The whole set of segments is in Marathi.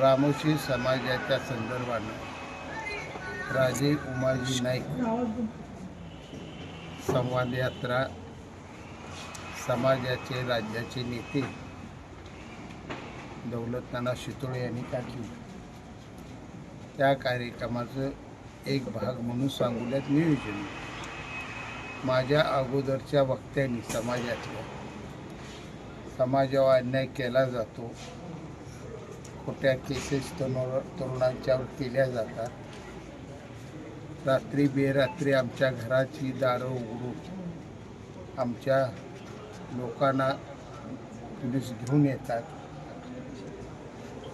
रामोशी समाजाच्या संदर्भानं राजे उमाजी नाईक संवाद यात्रा समाजाचे राज्याचे नेते दौलतनाना शितोळे यांनी काढली त्या कार्यक्रमाचं एक भाग म्हणून सांगूल्यात नियोजन. माझ्या अगोदरच्या वक्त्यांनी समाजातल्या समाजावर अन्याय केला जातो खोट्या केसेस तरुण तरुणांच्यावर केल्या जातात. रात्री बेरात्री आमच्या घराची दारं उघडून आमच्या लोकांना पोलीस घेऊन येतात.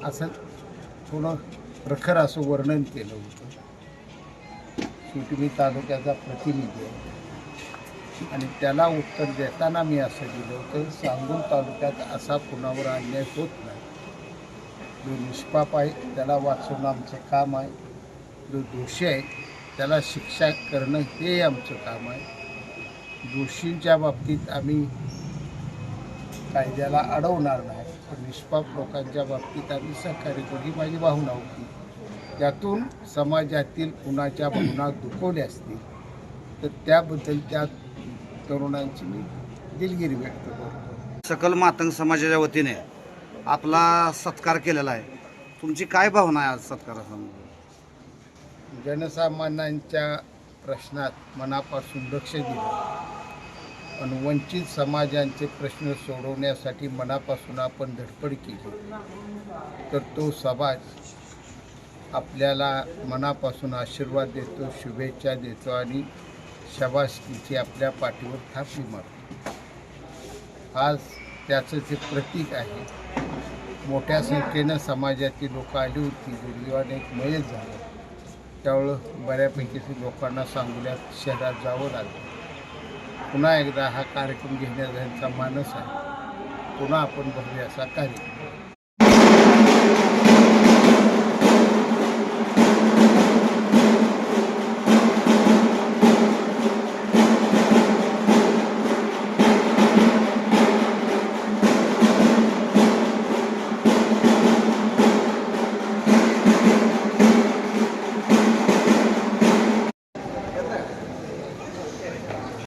असं थोडं प्रखर असं वर्णन केलं होतं. शेवटी मी तालुक्याचा प्रतिनिधी आहे. आणि त्याला उत्तर देताना मी असं दिलं होतं सांगून तालुक्यात असा कुणावर अन्याय होत नाही. जो निष्पाप आहे त्याला वाचवणं आमचं काम आहे. जो दोषी आहे त्याला शिक्षा करणं हे आमचं काम आहे. दोषींच्या बाबतीत आम्ही कायद्याला अडवणार नाही. पण निष्पाप लोकांच्या बाबतीत आम्ही सहकार्य करू ही माझी भावना होती. त्यातून समाजातील कुणाच्या भावना दुखवल्या असतील तर त्याबद्दल त्या तरुणांची मी दिलगिरी व्यक्त करतो. सकल मातंग समाजाच्या वतीने आपला सत्कार केलेला आहे. तुमची काय भावना आहे आज सत्कारासमोर जनसामान्यांच्या प्रश्नात मनापासून लक्ष दिलं. पण वंचित समाजांचे प्रश्न सोडवण्यासाठी मनापासून आपण धडपड केली. तर तो समाज आपल्याला मनापासून आशीर्वाद देतो शुभेच्छा देतो आणि शबासकीची आपल्या पाठीवर थापी मारतो. आज त्याचं जे प्रतीक आहे मोठ्या संख्येनं समाजाची लोक आली होती. दुर्दैवाने एक मयत झालं. त्यामुळं बऱ्यापैकी ते लोकांना सांगोल्यात शहरात जावं लागलं. पुन्हा एकदा हा कार्यक्रम घेण्याचा त्यांचा मानस आहे. पुन्हा आपण बघूया असा कार्यक्रम.